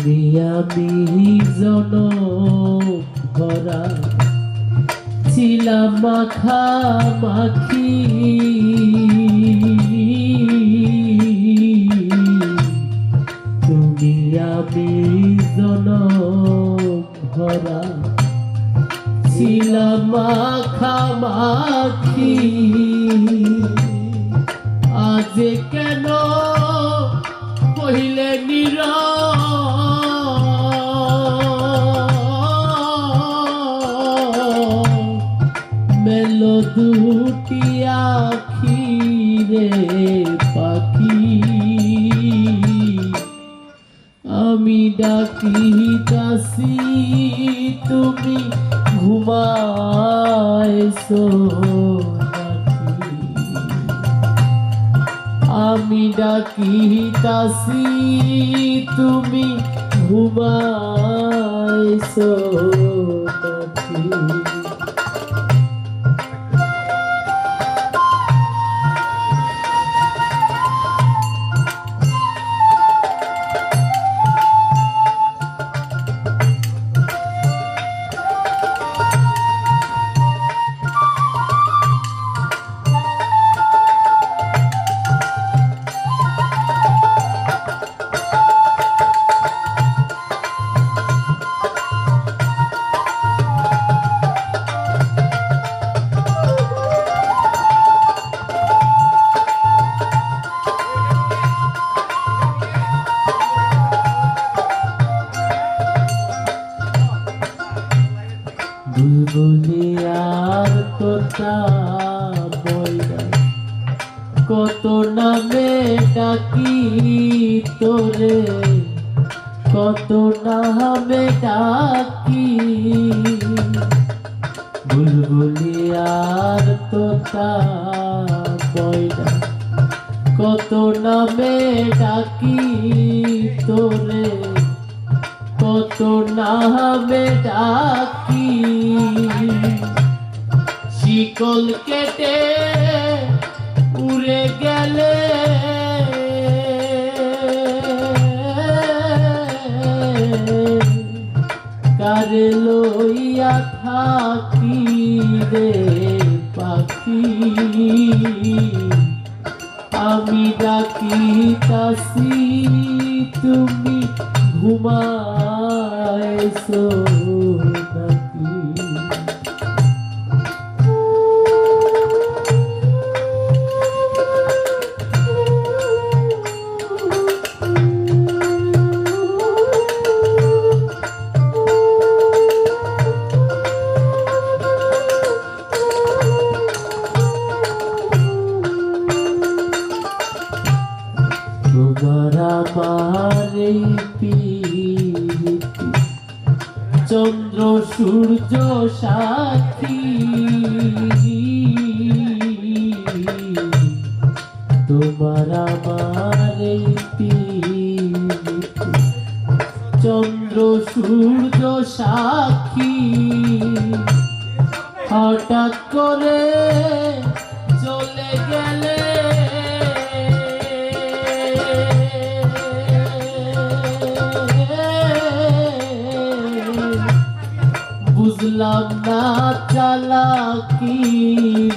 তুমি আমি জন ভরা ছিলাম মাখা মাখি আমি ডাকি কাশি তুমি ঘুমাইছো? আমি ডাকি তাসি তুমি ঘুমাইছো নাকি? বুলবুলি আর তোতা কত নামে ডাকি তোরে, কত নামে ডাকি। বুলবুলি আর তোতা বইরা কত নামে ডাকি তোরে, কত নামে ডাকি শিকল কেটে উড়ে গেলে। কারে লইয়া থাকি রে পাখি? আমি ডাকি তাসি তুমি ঘুমাইছো। এই প্রীতি চন্দ্র সূর্য সাথী। তোমার আমার চন্দ্র সূর্য সাক্ষী হঠাৎ করে চলে গেলে বুঝলাম না চালাকি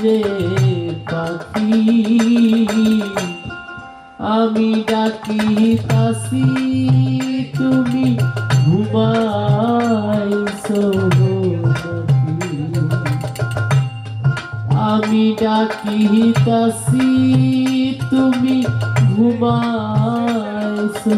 রে পাখি? আমি ডাকি তাসি তুমি ঘুমাইছো আমি ডাকি তাসি তুমি ঘুমাইছো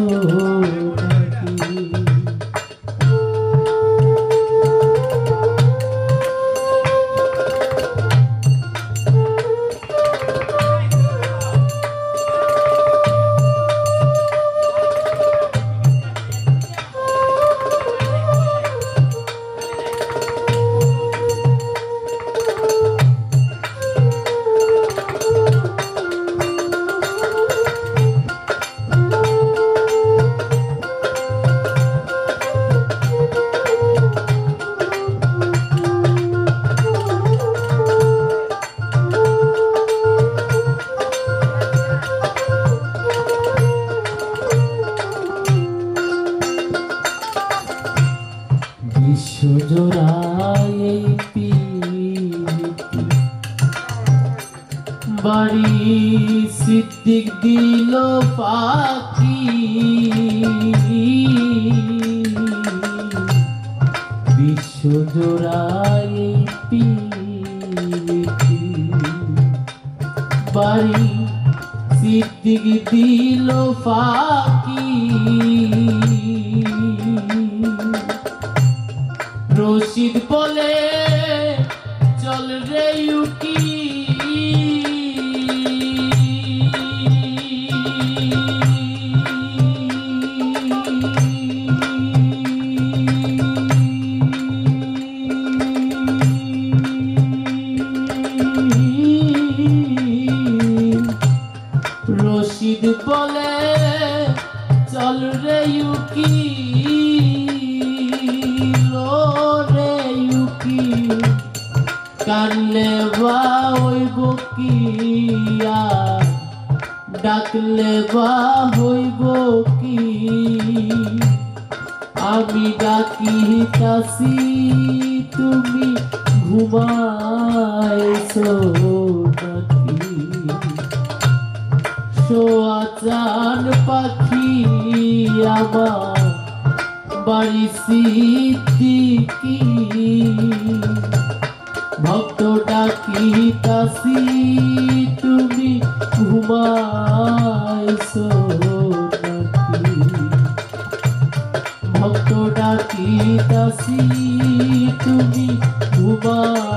কিছু জোড়াই বাড়ি সিদ্দিক দিল পাখি। বিশ্ব জোড়াই বাড়ি সিদ্দিক দিল পাখি। রশিদ বলে। কানলে বা হইব কি আর ডাকলে বা হইব কি আমি ডাকি তাসি তুমি ঘুমাইছো নাকি? সোয়া চান পাখি আমার বাড়ি সিদ্দিকি ঘুমাইছো